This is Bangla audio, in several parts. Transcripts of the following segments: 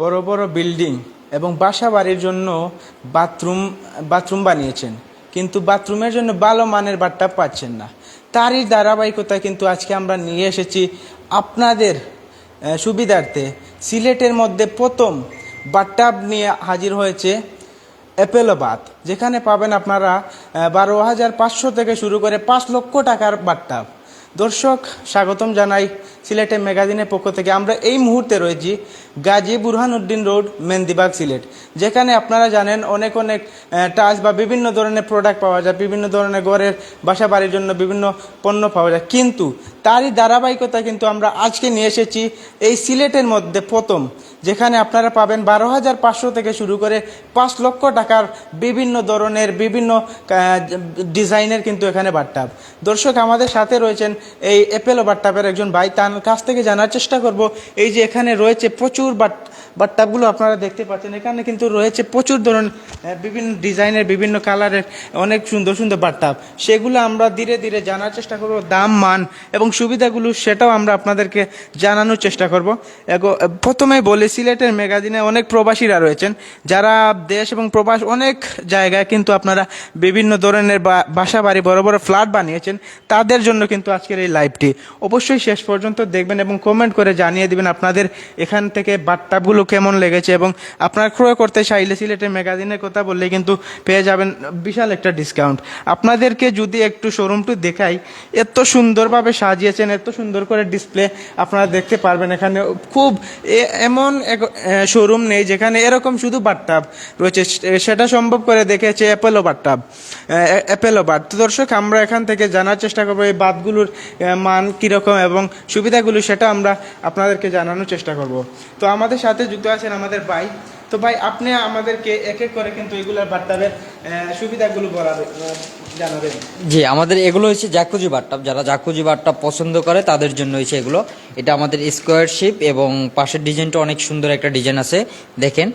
বড় বড় বিল্ডিং এবং বাসা বাড়ির জন্য বাথরুম বাথরুম বানিয়েছেন। কিন্তু বাথরুমের জন্য ভালো মানের বাট্টাব পাচ্ছেন না। তারই ধারাবাহিকতায় কিন্তু আজকে আমরা নিয়ে এসেছি আপনাদের সুবিধার্থে সিলেটের মধ্যে প্রথম বাট্টাব নিয়ে হাজির হয়েছে অ্যাপেলো বাথ যেখানে পাবেন আপনারা বারো হাজার পাঁচশো থেকে শুরু করে পাঁচ লক্ষ টাকার বাট্টাব দর্শক, স্বাগতম জানাই সিলেটের ম্যাগাজিনের পক্ষ থেকে। আমরা এই মুহূর্তে রয়েছি গাজী বুরহানুদ্দিন রোড মেন্দিবাগ সিলেট, যেখানে আপনারা জানেন অনেক অনেক টাচ বা বিভিন্ন ধরনের প্রোডাক্ট পাওয়া যায়, বিভিন্ন ধরনের ঘরের বাসা বাড়ির জন্য বিভিন্ন পণ্য পাওয়া যায়। কিন্তু তারই ধারাবাহিকতা কিন্তু আমরা আজকে নিয়ে এসেছি এই সিলেটের মধ্যে প্রথম। যেখানে আপনারা পাবেন বারো হাজার পাঁচশো থেকে শুরু করে পাঁচ লক্ষ টাকার বিভিন্ন ধরনের, বিভিন্ন ডিজাইনের কিন্তু এখানে বাট্টাপ। দর্শক, আমাদের সাথে রয়েছেন এই অ্যাপেলো বাট্টাপের একজন ভাই। তার কাছ থেকে জানার চেষ্টা করব, এই যে এখানে রয়েছে প্রচুর বাট বাট্টাবগুলো আপনারা দেখতে পাচ্ছেন। এখানে কিন্তু রয়েছে প্রচুর ধরনের বিভিন্ন ডিজাইনের, বিভিন্ন কালারের অনেক সুন্দর সুন্দর বাট্টাব সেগুলো আমরা ধীরে ধীরে জানার চেষ্টা করব, দাম, মান এবং সুবিধাগুলো সেটাও আমরা আপনাদেরকে জানানোর চেষ্টা করব। প্রথমে বলি, সিলেটের ম্যাগাজিনে অনেক প্রবাসীরা রয়েছেন, যারা দেশ এবং প্রবাস অনেক জায়গায় কিন্তু আপনারা বিভিন্ন ধরনের বাসা বাড়ি বড় বড় ফ্ল্যাট বানিয়েছেন, তাদের জন্য কিন্তু আজকের এই লাইভটি অবশ্যই শেষ পর্যন্ত দেখবেন এবং কমেন্ট করে জানিয়ে দিবেন আপনাদের এখান থেকে বাট্টাবগুলো কেমন লেগেছে এবং আপনার ক্রয় করতে চাইলে সিলেটের ম্যাগাজিনের কথা বললে কিন্তু পেয়ে যাবেন বিশাল একটা ডিসকাউন্ট আপনাদেরকে যদি একটু শোরুমটি দেখাই, এত সুন্দরভাবে সাজিয়েছেন, এত সুন্দর করে ডিসপ্লে আপনারা দেখতে পারবেন এখানে। খুব এমন শোরুম নেই যেখানে এরকম শুধু বাট্টাব রয়েছে। সেটা সম্ভব করে দেখেছে অ্যাপেলো বাট্টাব অ্যাপেলো বাট তো দর্শক, আমরা এখান থেকে জানার চেষ্টা করব এই বাতগুলোর মান কীরকম এবং সুবিধাগুলো, সেটা আমরা আপনাদেরকে জানানোর চেষ্টা করব। তো আমাদের সাথে যুক্ত আছেন আমাদের ভাই। তো ভাই আপনি আমাদেরকে এক এক করে কিন্তু এগুলার আহ, সুবিধাগুলো জানাবেন। জি আমাদের এগুলো হচ্ছে জাকুজি বাট্টাপ যারা জাকুজি বাট্টাপ পছন্দ করে তাদের জন্য হচ্ছে এগুলো। এটা আমাদের স্কোয়ার শেপ এবং পাশের ডিজাইনটা অনেক সুন্দর একটা ডিজাইন আছে দেখেন।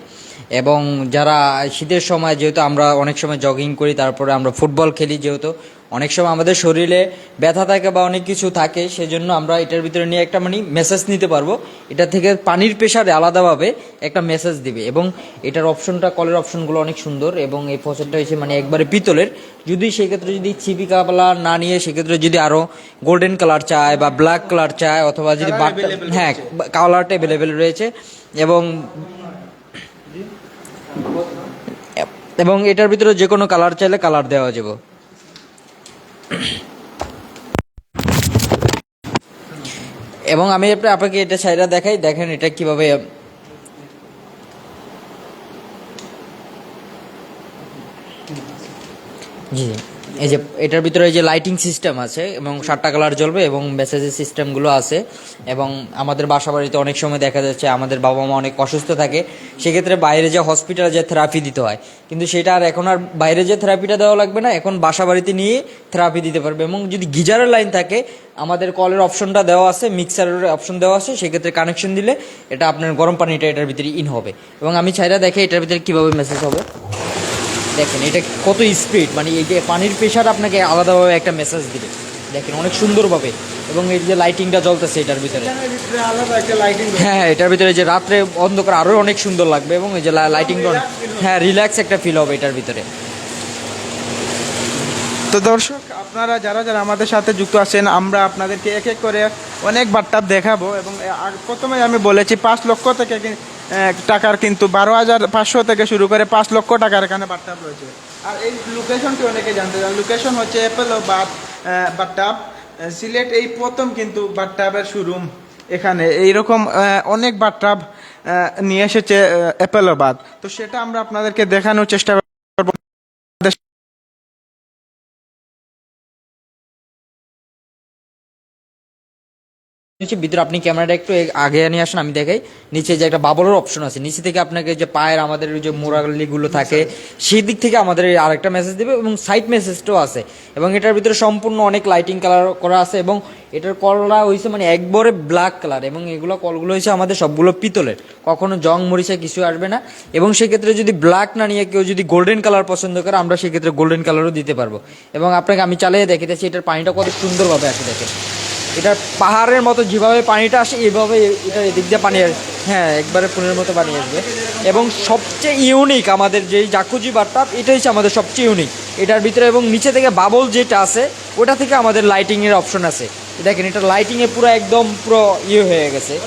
এবং যারা শীতের সময় যেহেতু আমরা অনেক সময় জগিং করি তারপরে আমরা ফুটবল খেলি যেহেতু অনেক সময় আমাদের শরীরে ব্যথা থাকে বা অনেক কিছু থাকে সেজন্য আমরা এটার ভিতরে নিয়ে একটা মানে মেসেজ নিতে পারব। এটা থেকে পানির প্রেশারে আলাদাভাবে একটা মেসেজ দিবে এবং এটার অপশনটা কলের অপশনগুলো অনেক সুন্দর এবং এই ফসলটা হচ্ছে মানে একবারে পিতলের। যদি সেক্ষেত্রে যদি চিপি কালার না নিয়ে সেক্ষেত্রে যদি আরও গোল্ডেন কালার চায় বা ব্ল্যাক কালার চায় অথবা যদি হ্যাঁ কালারটা অ্যাভেলেবেল রয়েছে এবং এবং এটার ভিতরে যে কোনো কালার চাইলে কালার দেওয়া যাবে। এবং আমি আপনা- আপনাকে এটা সাইডা দেখাই দেখেন এটা কীভাবে জি। এই যে, এটার ভিতরে যে লাইটিং সিস্টেম আছে এবং সাতটা কালার জ্বলবে এবং মেসেজের সিস্টেমগুলো আছে এবং আমাদের বাসা বাড়িতে অনেক সময় দেখা যাচ্ছে, আমাদের বাবা মা অনেক অসুস্থ থাকে, সেক্ষেত্রে বাইরে যে হসপিটালে যে থেরাপি দিতে হয়। কিন্তু সেটা আর এখন আর বাইরে যে থেরাপিটা দেওয়া লাগবে না, এখন বাসা বাড়িতে নিয়ে থেরাপি দিতে পারবে। এবং যদি গিজারের লাইন থাকে, আমাদের কলের অপশনটা দেওয়া আছে মিক্সারের অপশন দেওয়া আছে, সেক্ষেত্রে কানেকশন দিলে এটা আপনার গরম পানিটা এটার ভিতরে ইন হবে। এবং আমি চাইরা দেখে এটার ভিতরে কীভাবে মেসেজ হবে। দেখেন এটা কত স্পিড মানে এই যে পানির প্রেশার আপনাকে আলাদাভাবে একটা মেসেজ দিবে। দেখেন অনেক সুন্দরভাবে। এবং এই যে লাইটিংটা জ্বলতেছে এটার ভিতরে। হ্যাঁ হ্যাঁ এটার ভিতরে যে রাত্রে অন্ধকার আরও অনেক সুন্দর লাগবে এবং এই যে লাইটিং হ্যাঁ রিল্যাক্স একটা ফিল হবে এটার ভিতরে। তো দর্শক আপনারা যারা যারা আমাদের সাথে যুক্ত আছেন আমরা আপনাদেরকে এক এক করে অনেক বার্তাব দেখাবো এবং প্রথমে আমি বলেছি পাঁচ লক্ষ থেকে টাকার কিন্তু বারো হাজার পাঁচশো থেকে শুরু করে পাঁচ লক্ষ টাকার এখানে বার্তাব রয়েছে। আর এই লোকেশনটি অনেকে জানতে চান। লোকেশন হচ্ছে অ্যাপেলো বাট বাট্টাব সিলেট এই প্রথম কিন্তু বাট্টাবের শোরুম এখানে। এইরকম অনেক বাট্টাব নিয়ে এসেছে অ্যাপেলো বাদ তো সেটা আমরা আপনাদেরকে দেখানোর চেষ্টা নিচে ভিতরে আপনি ক্যামেরাটা একটু আগে নিয়ে আসেন, আমি দেখাই। নিচে যে একটা বাবলের অপশন আছে, নিচে থেকে আপনাকে যে পায়ের আমাদের ওই যে মোরালিগুলো থাকে, সেই দিক থেকে আমাদের আরেকটা মেসেজ দেবে এবং সাইড মেসেজটাও আছে। এবং এটার ভিতরে সম্পূর্ণ অনেক লাইটিং কালার করা আছে এবং এটার কলটা হয়েছে মানে একবারে ব্ল্যাক কালার এবং এগুলো কলগুলো হয়েছে আমাদের সবগুলো পিতলের। কখনো জং, মরিচা কিছু আসবে না। এবং সেক্ষেত্রে যদি ব্ল্যাক না নিয়ে কেউ যদি গোল্ডেন কালার পছন্দ করে, আমরা সেক্ষেত্রে গোল্ডেন কালারও দিতে পারব। এবং আপনাকে আমি চালিয়ে দেখিতেছি, এটার পানিটা কত সুন্দরভাবে আসে দেখেন। এটা পাহাড়ের মতো যেভাবে পানিটা আসে এইভাবে এটা এদিক দিয়ে পানি আসবে হ্যাঁ একবারে পুনের মতো পানি আসবে। এবং সবচেয়ে ইউনিক আমাদের যেই জাকুজি বাট্টাপ এটা হচ্ছে আমাদের সবচেয়ে ইউনিক এটার ভিতরে এবং নিচে থেকে বাবল যেটা আছে, ওটা থেকে আমাদের লাইটিংয়ের অপশন আছে। দেখেন, এটা লাইটিংয়ে পুরো একদম পুরো ইয়ে হয়ে গেছে।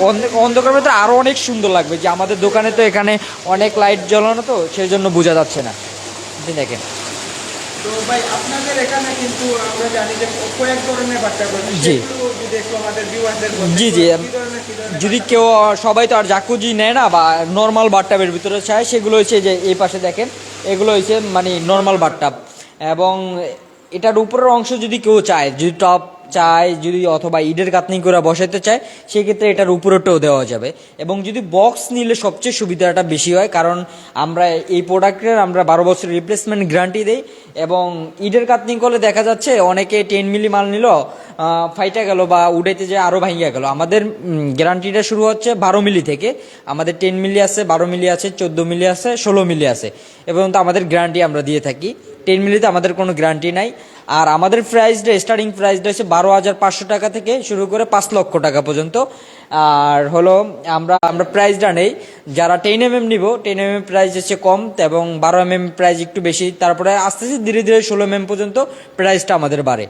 অন্ধ- অন্ধকারের ভিতরে আরও অনেক সুন্দর লাগবে। যে আমাদের দোকানে তো এখানে অনেক লাইট জ্বলানো তো, সেই জন্য বোঝা যাচ্ছে না। দেখেন। তো ভাই আপনাদের এখানে কিন্তু আমরা জানি যে কয়েক ধরনের বাচ্চা জি। যদি একটু আমাদের ভিউয়ারদের জি, জি, যদি কেউ সবাই তো আর জাকুজি নেয় না বা নর্মাল বাটটাবের ভিতরে চায় সেগুলো হয়েছে যে এই পাশে দেখেন এগুলো হয়েছে মানে নর্মাল বাটটাব এবং এটার উপরের অংশ যদি কেউ চায় যদি টপ চায়, যদি অথবা ইডের কাতনি করে বসাতে চায়, সেক্ষেত্রে এটার উপরেটাও দেওয়া যাবে। এবং যদি বক্স নিলে সবচেয়ে সুবিধাটা বেশি হয়, কারণ আমরা এই প্রোডাক্টের আমরা বারো বছর রিপ্লেসমেন্ট গ্যারান্টি দিই, এবং ইডের কাতনি করলে দেখা যাচ্ছে অনেকে টেন মিলি মাল নিল ফাইটা গেল বা উড়াইতে যে আরও ভাঙিয়া গেল। আমাদের গ্যারান্টিটা শুরু হচ্ছে বারো মিলি থেকে। আমাদের টেন মিলি আছে, বারো মিলি আছে, চোদ্দ মিলি আছে, ষোলো মিলি আছে। এবং তো আমাদের গ্যারান্টি আমরা দিয়ে থাকি। টেন মিলিতে আমাদের কোনো গ্যারান্টি নাই। আর আমাদের প্রাইসটা স্টার্টিং প্রাইসটা হচ্ছে বারো হাজার পাঁচশো টাকা থেকে শুরু করে পাঁচ লক্ষ টাকা পর্যন্ত। আর হলো আমরা আমরা প্রাইসটা নেই। যারা টেন এম এম নিব টেন এম এম প্রাইস হচ্ছে কম এবং বারো এম এম প্রাইস একটু বেশি। তারপরে আস্তে আস্তে ধীরে ধীরে ষোলো এম এম পর্যন্ত প্রাইসটা আমাদের বাড়ে।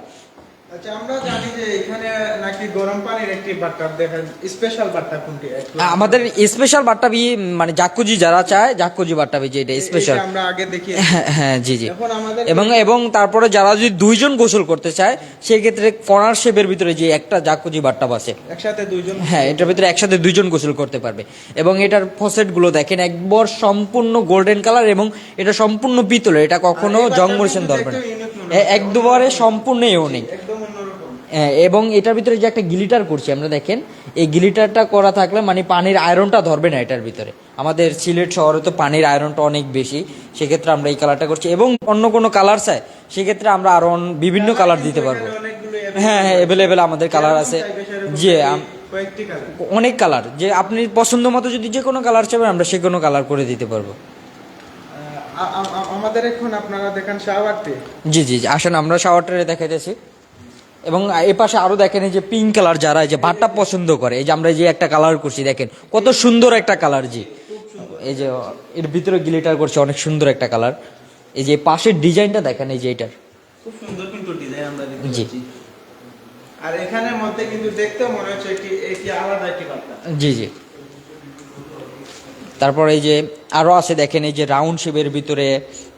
আচ্ছা আমরা জানি যে এখানে নাকি গরম পানির একটি বাট্টাপ দেখেন স্পেশাল বাট্টাপ কোনটি? আমাদের স্পেশাল মানে জাকুজি যারা চায় জাকুজি বাট্টাবি যেটা স্পেশাল আমরা আগে দেখি। হ্যাঁ হ্যাঁ জি জি। এবং এবং তারপরে যারা যদি দুইজন গোসল করতে চায় সেই ক্ষেত্রে কর্নার শেপের ভিতরে যে একটা জাকুজি বাট্টাব আছে একসাথে দুইজন হ্যাঁ এটার ভিতরে একসাথে দুইজন গোসল করতে পারবে। এবং এটার ফসেটগুলো দেখেন একবার সম্পূর্ণ গোল্ডেন কালার এবং এটা সম্পূর্ণ পিতলের এটা কখনো জং মরিচেন কিন্তু ধরবে না। দেখতেও unique মনে এ- একদুবারে সম্পূর্ণ ইউনিক হ্যাঁ, এবং এটার ভিতরে যে একটা গিলিটার করছি আমরা দেখেন এই গিলিটারটা করা থাকলে মানে পানির আয়রনটা ধরবে না এটার ভিতরে। আমাদের সিলেট শহরে তো পানির আয়রনটা অনেক বেশি সেক্ষেত্রে আমরা এই কালারটা করছি। এবং অন্য কোনো কালার চাই সেক্ষেত্রে আমরা আরও বিভিন্ন কালার দিতে পারব। হ্যাঁ হ্যাঁ অ্যাভেলেবেল আমাদের কালার আছে। কালার অনেক কালার যে আপনি পছন্দ মতো যদি যে কোনো কালার চাবেন আমরা সে কোনো কালার করে দিতে পারব। আমাদের এখন আপনারা দেখেন শাহবাগটি জি জি জি আসেন আমরা শাওয়ারটারে দেখাইতেছি। এবং এ পাশে আরও দেখেন এই যে পিঙ্ক কালার যারা এই যে ভাট্টা পছন্দ করে এই যে আমরা যে একটা কালার করছি দেখেন কত সুন্দর একটা কালার জি। এই যে এর ভিতরে গ্লিটার করছে অনেক সুন্দর একটা কালার এই যে পাশের ডিজাইনটা দেখেন এই যে এটার। খুব সুন্দর কিন্তু ডিজাইন আমরা জি। আর এখানের মধ্যে কিন্তু দেখতে মনে হচ্ছে একটি একটি আলাদা একটি বার্তা জি জি। তারপর এই যে আরও আছে দেখেন এই যে রাউন্ড শেপের ভিতরে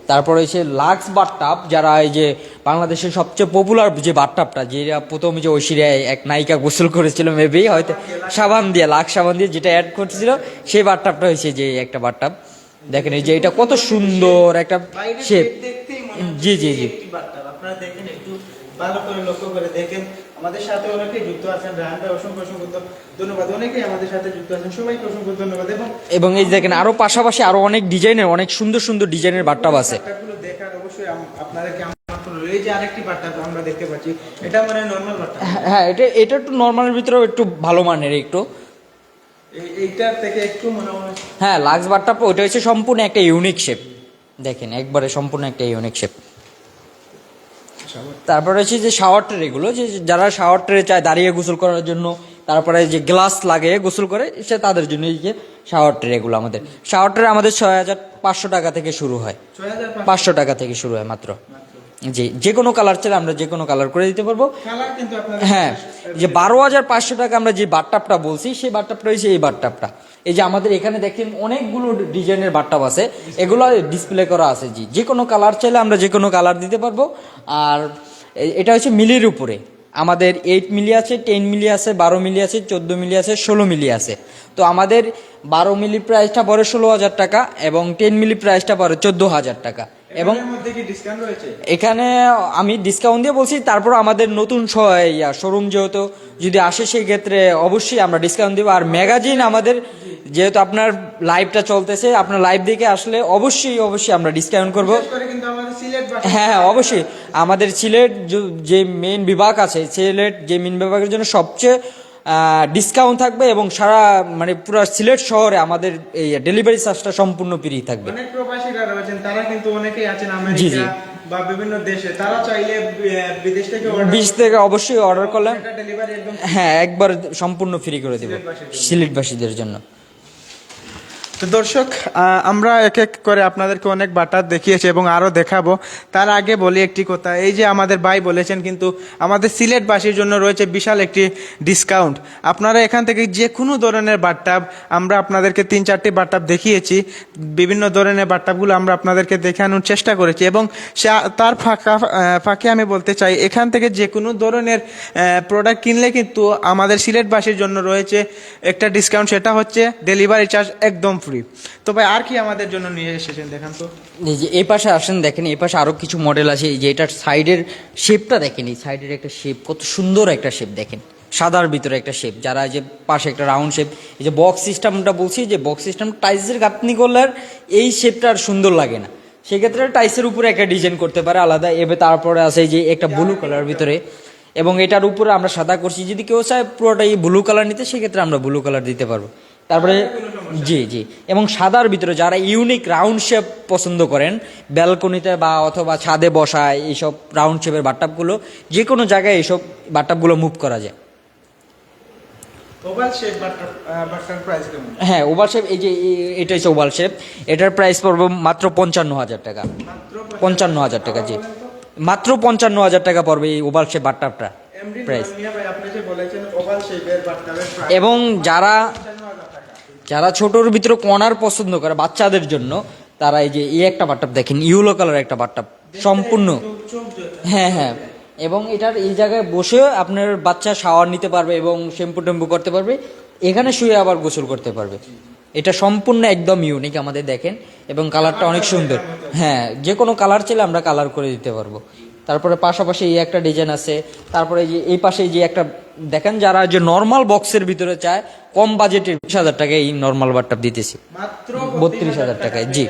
তারপর হচ্ছে লাক্স বাটটাপ যারা এই যে বাংলাদেশের সবচেয়ে পপুলার যে বাটটাপটা যেটা প্রথম যে ঐশ্বরিয়ায় এক নায়িকা গোসল করেছিল মেবি হয়তো সাবান দিয়ে লাক্স সাবান দিয়ে যেটা অ্যাড করতেছিল সেই বাটটাপটা হয়েছে যে একটা বাটটাপ। দেখেন এই যে এটা কত সুন্দর একটা শেপ জি, জি, জি। আপনারা দেখেন একটু ভালো করে লক্ষ্য করে দেখেন। আমাদের সাথে অনেকেই যুক্ত আছেন রাহান ভাই অসংখ্য অসংখ্য ধন্যবাদ। অনেকেই আমাদের সাথে যুক্ত আছেন। সবাইকে অসংখ্য ধন্যবাদ। এবং এবং এই দেখেন আরও পাশাপাশি আরও অনেক ডিজাইনের অনেক সুন্দর সুন্দর ডিজাইনের বাটটাপ আছে। দেখার অবশ্যই আপনাদেরকে এই যে আরেকটি বার্তা আমরা দেখতে পাচ্ছি। এটা মানে নর্মাল বার্তা হ্যাঁ এটা এটা একটু নর্মালের ভিতরেও একটু ভালো মানের একটু। এইটার থেকে একটু মনে মনে হ্যাঁ লাক্স বারটা ওইটা হচ্ছে সম্পূর্ণ একটা ইউনিক শেপ দেখেন একবারে সম্পূর্ণ একটা ইউনিক শেপ তারপরে হচ্ছে যে শাওয়ার ট্রে এগুলো যে যারা শাওয়ার ট্রে চায় দাঁড়িয়ে গোসল করার জন্য তারপরে যে গ্লাস লাগে গোসল করে সে তাদের জন্য এই যে শাওয়ার ট্রে এগুলো আমাদের। শাওয়ার ট্রে আমাদের ছয় হাজার পাঁচশো টাকা থেকে শুরু হয়। পাঁচশো। টাকা থেকে শুরু হয় মাত্র। জি যে কোনো কালার চাইলে আমরা যে কোনো কালার করে দিতে পারব। হ্যাঁ যে বারো হাজার পাঁচশো টাকা আমরা যে বাটটাপটা বলছি সেই বাটটাপটা হয়েছে এই বাটটাপটা এই যে আমাদের এখানে দেখেন অনেকগুলো ডিজাইনের বাটটাপ আছে। এগুলো ডিসপ্লে করা আছে জি। যে কোনো কালার চাইলে আমরা যে কোনো কালার দিতে পারব। আর এটা হচ্ছে মিলির উপরে। আমাদের এইট মিলি আছে টেন মিলি আছে বারো মিলি আছে চোদ্দ মিলি আছে ষোলো মিলি আছে। তো আমাদের বারো মিলি প্রাইসটা পড়ে ষোলো হাজার টাকা এবং টেন মিলি প্রাইসটা পড়ে চোদ্দ হাজার টাকা। এবং এখানে আমি ডিসকাউন্ট দিয়ে বলছি তারপর আমাদের নতুন শোরুম যেহেতু যদি আসে সেই ক্ষেত্রে অবশ্যই আমরা ডিসকাউন্ট দেবো। আর ম্যাগাজিন আমাদের যেহেতু আপনার লাইভটা চলতেছে আপনার লাইভ দেখে আসলে অবশ্যই অবশ্যই আমরা ডিসকাউন্ট করব। হ্যাঁ হ্যাঁ অবশ্যই। আমাদের সিলেট যে- যে মেন বিভাগ আছে সিলেট যে মেন বিভাগের জন্য সবচেয়ে ডিসকাউন্ট থাকবে এবং সারা মানে পুরো সিলেট শহরে আমাদের এই ডেলিভারি চার্জটা সম্পূর্ণ ফ্রি থাকবে। অনেক প্রবাসীরা রয়েছেন তারা কিন্তু অনেকেই আছেন জি, জি। আমেরিকা বা বিভিন্ন দেশে। তারা চাইলে বিদেশ থেকে বিশ থেকে অবশ্যই অর্ডার করলাম। হ্যাঁ একবার সম্পূর্ণ ফ্রি করে দেবো সিলেটবাসীদের জন্য। তো দর্শক আমরা এক এক করে আপনাদেরকে অনেক বাটার দেখিয়েছি এবং আরও দেখাবো। তার আগে বলি একটি কথা, এই যে আমাদের ভাই বলেছেন কিন্তু আমাদের সিলেটবাসীর জন্য রয়েছে বিশাল একটি ডিসকাউন্ট আপনারা এখান থেকে যে কোনো ধরনের বাট্টাব আমরা আপনাদেরকে তিন চারটি বাট্টাব দেখিয়েছি, বিভিন্ন ধরনের বাট্টাবগুলো আমরা আপনাদেরকে দেখানোর চেষ্টা করেছি এবং তার ফাঁকা ফাঁকে আমি বলতে চাই, এখান থেকে যে কোনো ধরনের প্রোডাক্ট কিনলে কিন্তু আমাদের সিলেটবাসীর জন্য রয়েছে একটা ডিসকাউন্ট সেটা হচ্ছে ডেলিভারি চার্জ একদম ফ্রি তো ভাই, আর কি আমাদের জন্য নিয়ে এসেছেন? দেখান তো। এই যে এই পাশে আসেন, দেখেন এই পাশে আরও কিছু মডেল আছে। যে এটার সাইডের শেপটা দেখেন, এই সাইডের একটা শেপ কত সুন্দর একটা শেপ দেখেন। সাদার ভিতরে একটা শেপ যারা যে পাশে একটা রাউন্ড শেপ এই যে বক্স সিস্টেমটা বলছি যে বক্স সিস্টেম টাইসের গাঁথনি করলে আর এই শেপটা আর সুন্দর লাগে না। সেক্ষেত্রে টাইসের উপরে একটা ডিজাইন করতে পারে আলাদা। এবার তারপরে আছে যে একটা ব্লু কালার ভিতরে। এবং এটার উপরে আমরা সাদা করছি। যদি কেউ চায় পুরোটা এই ব্লু কালার নিতে, সেক্ষেত্রে আমরা ব্লু কালার দিতে পারব। তারপরে জি জি। এবং সাদার ভিতরে যারা ইউনিক রাউন্ড শেপ পছন্দ করেন ব্যালকনিতে বা অথবা ছাদে বসায় এইসব রাউন্ড শেপের বাট্টাপগুলো যে কোনো জায়গায় এইসব বাট্টাপগুলো মুভ করা যায়। হ্যাঁ ওভাল শেপ এই যে এটা হচ্ছে ওভাল শেপ এটার প্রাইস পড়বে মাত্র পঞ্চান্ন হাজার টাকা। পঞ্চান্ন হাজার টাকা জি। মাত্র পঞ্চান্ন হাজার টাকা পড়বে এই ওভাল শেপ বাট্টাপটা প্রাইস এবং যারা যারা ছোটর ভিতরে কর্নার পছন্দ করে বাচ্চাদের জন্য তারা এই যে এই একটা বাট্টাপ দেখেন ইউলো কালার একটা বাট্টাপ সম্পূর্ণ। হ্যাঁ হ্যাঁ। এবং এটার এই জায়গায় বসে আপনার বাচ্চা শাওয়ার নিতে পারবে এবং শ্যাম্পু টেম্পু করতে পারবে এখানে শুয়ে আবার গোসল করতে পারবে। এটা সম্পূর্ণ একদম ইউনিক আমাদের দেখেন এবং কালারটা অনেক সুন্দর। হ্যাঁ যে কোনো কালার চাইলে আমরা কালার করে দিতে পারব। তারপরে পাশাপাশি এই একটা ডিজাইন আছে। তারপরে এই যে এই পাশে যে একটা দেখেন যারা যে নর্মাল বক্সের ভিতরে চায় কম বাজেটের বিশ হাজার টাকায় এই নর্মাল বারটা দিতেছি। মাত্র বত্রিশ হাজার টাকায় জি।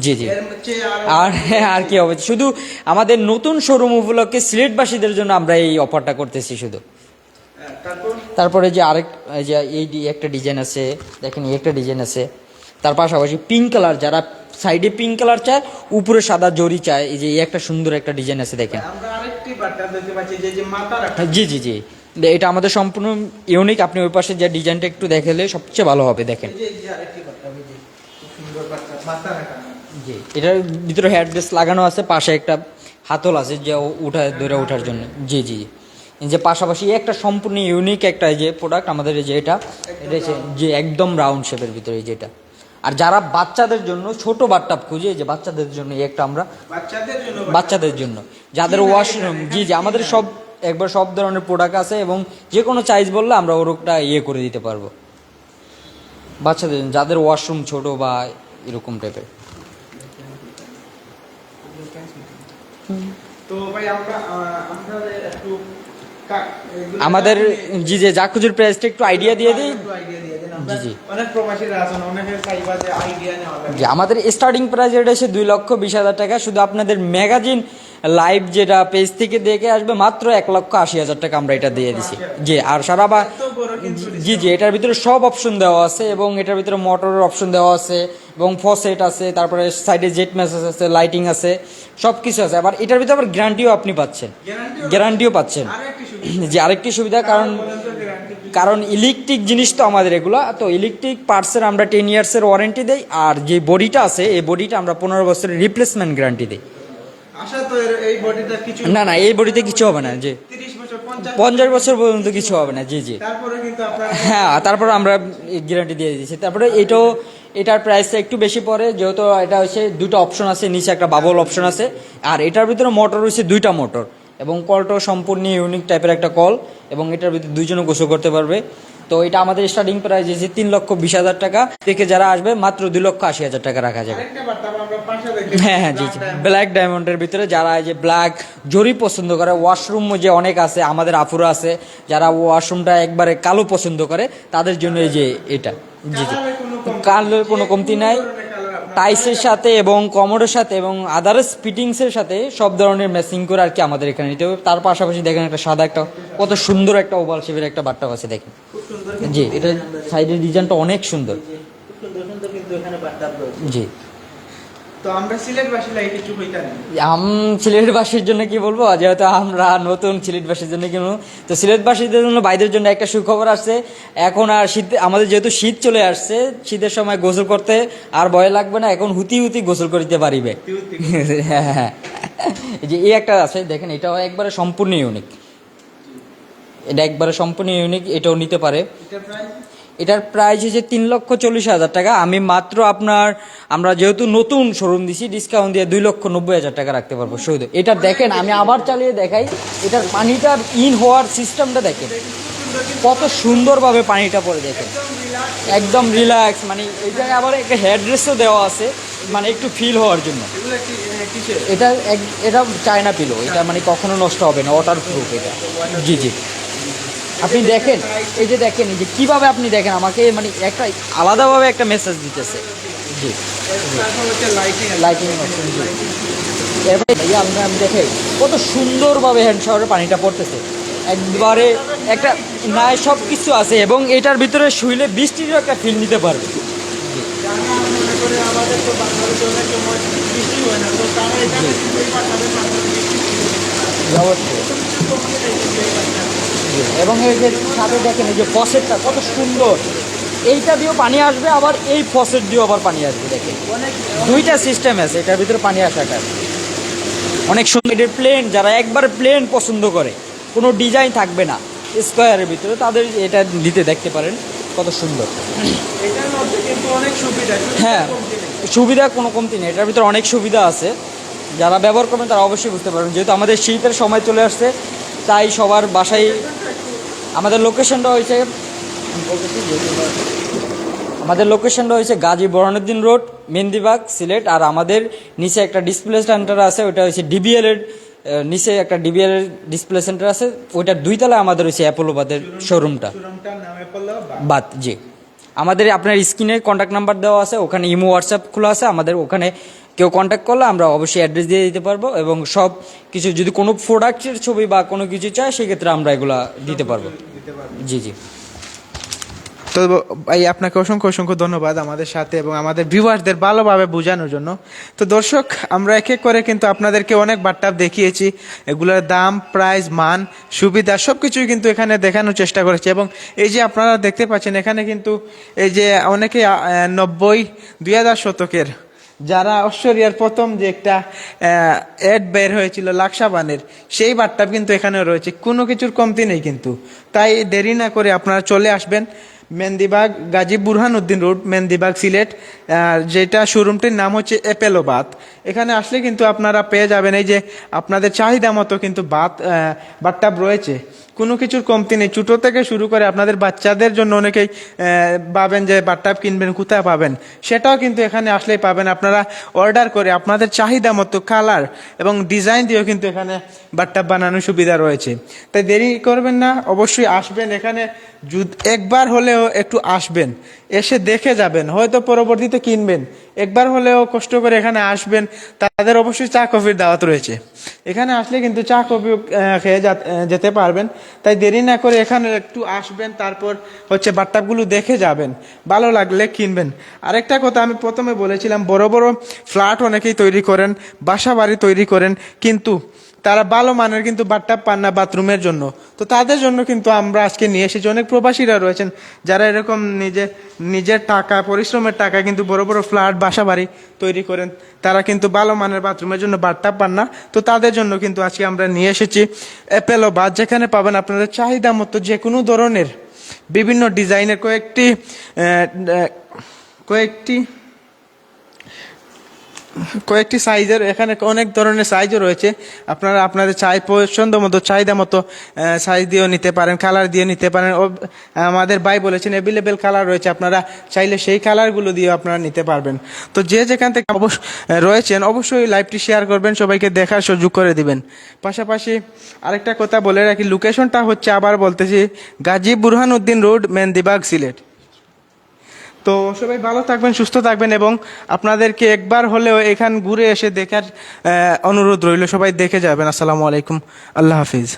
জি জি। আরও আর কি হবে? শুধু আমাদের নতুন শোরুম উপলক্ষে সিলেটবাসীদের জন্য আমরা এই অফারটা করতেছি শুধু। হ্যাঁ, তারপর? তারপরে যে আরেক এই যে এই একটা ডিজাইন আছে দেখেন এই একটা ডিজাইন আছে। তার পাশাপাশি পিঙ্ক কালার যারা সাইডে পিঙ্ক কালার চায় উপরে সাদা জরি চায়। এই যে একটা সুন্দর একটা ডিজাইন আছে দেখেন। জি জি জি। এটা আমাদের সম্পূর্ণ ইউনিক আপনি ওই পাশে যে ডিজাইনটা একটু দেখালে সবচেয়ে ভালো হবে দেখেন। জি এটার ভিতরে হেড ড্রেস লাগানো আছে পাশে একটা হাতল আছে যে ও- উঠা ধরে ওঠার জন্য। জি জি। যে পাশাপাশি একটা সম্পূর্ণ ইউনিক একটা যে প্রোডাক্ট আমাদের এই যে এটা এটা যে একদম রাউন্ড শেপের ভিতরে এই যেটা আর যারা বাচ্চাদের জন্য ছোট বাট্টাপ খুঁজে যে বাচ্চাদের জন্য একটা আমরা বাচ্চাদের জন্য বাচ্চাদের জন্য। যাদের ওয়াশরুম জি জি আমাদের সব একবার সব ধরনের প্রোডাক্ট আছে এবং যে কোনো চাইজ বললে আমরা ওরকটা ইয়ে করে দিতে পারব। বাচ্চাদের যাদের ওয়াশরুম ছোট বা এরকম টাইপের তো ভাই আমরা আমরা একটু আমাদের জি যে জাকুজুর প্রাইসটা একটু আইডিয়া দিয়ে দিই। জি, জি। অনেক প্রবাসীরা আছেন অনেকে চাইবা যে আইডিয়া নেওয়া আমাদের স্টার্টিং প্রাইস এটা হচ্ছে দুই লক্ষ বিশ হাজার টাকা। শুধু আপনাদের ম্যাগাজিন লাইভ যেটা পেজ থেকে দেখে আসবে মাত্র এক লক্ষ আশি হাজার টাকা আমরা এটা দিয়ে দিছি। জি আর সারা বা জি জি এটার ভিতরে সব অপশন দেওয়া আছে এবং এটার ভিতরে মোটরের অপশন দেওয়া আছে এবং ফসেট আছে তারপরে সাইডে জেট মেসেজ আছে লাইটিং আছে সব কিছু আছে। আবার এটার ভিতরে আবার গ্যারান্টিও আপনি পাচ্ছেন। গ্যারান্টিও পাচ্ছেন। যে আরেকটি সুবিধা কারণ? কারণ ইলেকট্রিক জিনিস তো আমাদের এগুলো তো ইলেকট্রিক পার্টসের আমরা টেন ইয়ার্সের ওয়ারেন্টি দেই আর যে বডিটা আছে এই বডিটা আমরা পনেরো বছরের রিপ্লেসমেন্ট গ্যারান্টি দিই। না না এই বডিতে কিছু হবে না যে 30 বছর 50 পঞ্চাশ বছর পর্যন্ত কিছু হবে না জি জি। হ্যাঁ তারপর আমরা গ্যারান্টি দিয়ে দিচ্ছি তারপরে এটাও এটার প্রাইসটা একটু বেশি পড়ে যেহেতু এটা হচ্ছে দুটো অপশন আছে নিচে একটা বাবল অপশন আছে আর এটার ভিতরে মোটর হচ্ছে দুইটা মোটর এবং কলটাও সম্পূর্ণ ইউনিক টাইপের একটা কল এবং এটার ভিতরে দুইজনে গোসল করতে পারবে। তো এটা আমাদের স্টার্টিং প্রাইস আছে তিন লক্ষ বিশ হাজার টাকা। থেকে যারা আসবে মাত্র দুই লক্ষ আশি হাজার টাকা রাখা যাবে। হ্যাঁ হ্যাঁ জি জি। ব্ল্যাক ডায়মন্ডের ভিতরে যারা এই যে ব্ল্যাক জরি পছন্দ করে ওয়াশরুম যে অনেক আছে আমাদের আফুরা আছে যারা ওয়াশরুমটা একবারে কালো পছন্দ করে তাদের জন্য এই যে এটা। জি জি। কালোর কোনো কমতি নাই। টাইসের সাথে এবং কমোডের সাথে এবং আদার্স ফিটিংসের সাথে সব ধরনের ম্যাচিং করে আর কি আমাদের এখানে নিতে হবে। তার পাশাপাশি দেখেন একটা সাদা একটা কত সুন্দর একটা ওভাল শেপের একটা বাট্টা আছে দেখেন। জি এটা সাইডের ডিজাইনটা অনেক সুন্দর। জি। তো তো আমরা সিলেটবাসী লাগে কিছু হইতা আম সিলেটবাসীর জন্য কি বলব? যেহেতু আমরা নতুন সিলেটবাসীর জন্য কিনবো। তো সিলেটবাসীদের জন্য বাইদের জন্য একটা সুখবর আসছে এখন আর শীত আমাদের যেহেতু শীত চলে আসছে শীতের সময় গোসল করতে আর ভয় লাগবে না। এখন হুতি হুতি গোসল করিতে পারিবে। হ্যাঁ হ্যাঁ এই যে এই একটা আছে দেখেন এটাও একবারে সম্পূর্ণ ইউনিক এটা একবারে সম্পূর্ণ ইউনিক এটাও নিতে পারে। এটার প্রাইস হচ্ছে তিন লক্ষ চল্লিশ হাজার টাকা। আমি মাত্র আপনার, আমরা যেহেতু নতুন শোরুম দিছি ডিসকাউন্ট দিয়ে দুই লক্ষ নব্বই হাজার টাকা রাখতে পারব। শুধু এটা দেখেন, আমি আবার চালিয়ে দেখাই। এটার পানিটার ইন হওয়ার সিস্টেমটা দেখেন। কত সুন্দরভাবে পানিটা পড়ে, দেখেন। একদম রিল্যাক্স মানে জায়গায় আবার একটা হেডরেসও দেওয়া আছে মানে একটু ফিল হওয়ার জন্য। এটা এটা চায়না পিলো এটা মানে কখনো নষ্ট হবে না ওয়াটার প্রুফ এটা। জি জি। আপনি দেখেন, এই যে দেখেন, এই যে কীভাবে আপনি দেখেন, আমাকে মানে একটা আলাদাভাবে একটা মেসেজ দিতেছে। জি। লাইটিং ভাইয়া আমরা আমি দেখে কত সুন্দরভাবে হ্যান্ড শাওয়ারে পানিটা পড়তেছে। একবারে একটা না সব কিছু আছে, এবং এটার ভিতরে শুইলে বৃষ্টিরও একটা ফিল নিতে পারবে। মনে এবং এই যে সাথে দেখেন এই যে ফসেটটা কত সুন্দর। এইটা দিয়েও পানি আসবে আবার এই ফসেট দিয়েও আবার পানি আসবে দেখেন। দুইটা সিস্টেম আছে এটার ভিতরে পানি আসাটা। অনেক সুন্দর এটার প্লেন যারা একবার প্লেন পছন্দ করে কোনো ডিজাইন থাকবে না। স্কোয়ারের ভিতরে তাদের এটা দিতে দেখতে পারেন কত সুন্দর। হ্যাঁ সুবিধা কোনো কমতি নেই। এটার ভিতরে অনেক সুবিধা আছে। যারা ব্যবহার করবেন তারা অবশ্যই বুঝতে পারবেন। যেহেতু আমাদের শীতের সময় চলে আসছে তাই সবার বাসায় আমাদের লোকেশনটা হয়েছে আমাদের লোকেশনটা হয়েছে গাজী বরহানুদ্দিন রোড, মেহেন্দিবাগ, সিলেট, আর আমাদের নিচে একটা ডিসপ্লে সেন্টার আছে ওটা হচ্ছে ডিবিএল এর নিচে একটা ডিবিএল এর ডিসপ্লে সেন্টার আছে ওইটার দুই তলায় আমাদের হচ্ছে অ্যাপোলোবাদের শোরুমটা বাদ, জি। আমাদের আপনার স্ক্রিনে কন্ট্যাক্ট নাম্বার দেওয়া আছে, ওখানে ইমো হোয়াটসঅ্যাপ খোলা আছে, আমাদের ওখানে কেউ কন্ট্যাক্ট করলে আমরা অবশ্যই অ্যাড্রেস দিয়ে দিতে পারব এবং সব কিছু যদি কোনো প্রোডাক্টের ছবি বা কোনো কিছু চায়, সেক্ষেত্রে আমরা এগুলা দিতে পারব। জি জি। তো ভাই, আপনাকে অসংখ্য অসংখ্য ধন্যবাদ আমাদের সাথে এবং আমাদের ভিউয়ারদের ভালোভাবে বোঝানোর জন্য। তো দর্শক, আমরা এক এক করে কিন্তু আপনাদেরকে অনেক বাট্টাপ দেখিয়েছি। এগুলোর দাম প্রাইস মান, সুবিধা সব কিছুই কিন্তু এখানে দেখানোর চেষ্টা করেছি এবং এই যে আপনারা দেখতে পাচ্ছেন, এখানে কিন্তু এই যে অনেকে নব্বই, দুই হাজার শতকের যারা অশ্বরিয়ার প্রথম যে একটা অ্যাড বের হয়েছিল লাকসাবানের, সেই বাট্টাপ কিন্তু এখানে রয়েছে। কোনো কিছুর কমতি নেই কিন্তু। তাই দেরি না করে আপনারা চলে আসবেন মেন্দিবাগ গাজী বুরহান উদ্দিন রোড মেন্দিবাগ সিলেট যেটা শোরুমটির নাম হচ্ছে এপেলো বাত এখানে আসলে কিন্তু আপনারা পেয়ে যাবেন এই যে আপনাদের চাহিদা মতো কিন্তু বাত বাট্টাপ রয়েছে। কোনো কিছুর কমতি নেই। ছোটো থেকে শুরু করে আপনাদের বাচ্চাদের জন্য অনেকেই পাবেন যে বাট্টাপ কিনবেন কোথায় পাবেন। সেটাও কিন্তু এখানে আসলেই পাবেন। আপনারা অর্ডার করে আপনাদের চাহিদা মতো কালার এবং ডিজাইন দিয়েও কিন্তু এখানে বাট্টাপ বানানোর সুবিধা রয়েছে। তাই দেরি করবেন না, অবশ্যই আসবেন এখানে। একবার হলেও একটু আসবেন। এসে দেখে যাবেন, হয়তো পরবর্তীতে কিনবেন। একবার হলেও কষ্ট করে এখানে আসবেন, তাদের অবশ্যই চা কফির দাওয়াত রয়েছে। এখানে আসলে কিন্তু চা কফি খেয়ে যেতে পারবেন। তাই দেরি না করে এখানে একটু আসবেন, তারপর হচ্ছে বাট্টাপগুলো দেখে যাবেন। ভালো লাগলে কিনবেন। আরেকটা কথা আমি প্রথমে বলেছিলাম, বড় বড় ফ্ল্যাট অনেকেই তৈরি করেন, বাসা বাড়ি তৈরি করেন, কিন্তু তারা ভালো মানের কিন্তু বাট্টাপ পান না বাথরুমের জন্য। তো তাদের জন্য কিন্তু আমরা আজকে নিয়ে এসেছি। অনেক প্রবাসীরা রয়েছেন যারা এরকম নিজে, নিজের টাকা, পরিশ্রমের টাকা কিন্তু বড় বড় ফ্ল্যাট বাসা বাড়ি তৈরি করেন। তারা কিন্তু ভালো মানের বাথরুমের জন্য বাট্টাপ পান না। তো তাদের জন্য কিন্তু আজকে আমরা নিয়ে এসেছি অ্যাপেলো বাদ যেখানে পাবেন আপনাদের চাহিদা মতো যে কোনো ধরনের। বিভিন্ন ডিজাইনের কয়েকটি কয়েকটি কয়েকটি সাইজের, এখানে অনেক ধরনের সাইজও রয়েছে। আপনারা আপনাদের চাই, পছন্দ মতো, চাহিদা মতো সাইজ দিয়েও নিতে পারেন কালার দিয়ে নিতে পারেন। ও আমাদের ভাই বলেছেন অ্যাভেলেবেল কালার রয়েছে, আপনারা চাইলে সেই কালারগুলো দিয়েও আপনারা নিতে পারবেন। তো যে যেখান থেকে অবশ্য রয়েছেন, অবশ্যই লাইভটি শেয়ার করবেন, সবাইকে দেখার সুযোগ করে দিবেন। পাশাপাশি আরেকটা কথা বলে রাখি লোকেশনটা হচ্ছে আবার বলতেছি গাজী বুরহান উদ্দিন রোড মেন্দিবাগ সিলেট। তো সবাই ভালো থাকবেন, সুস্থ থাকবেন এবং আপনাদেরকে একবার হলেও এখান ঘুরে এসে দেখার অনুরোধ রইল, সবাই দেখে যাবেন। আসসালামু আলাইকুম। আল্লাহ হাফিজ।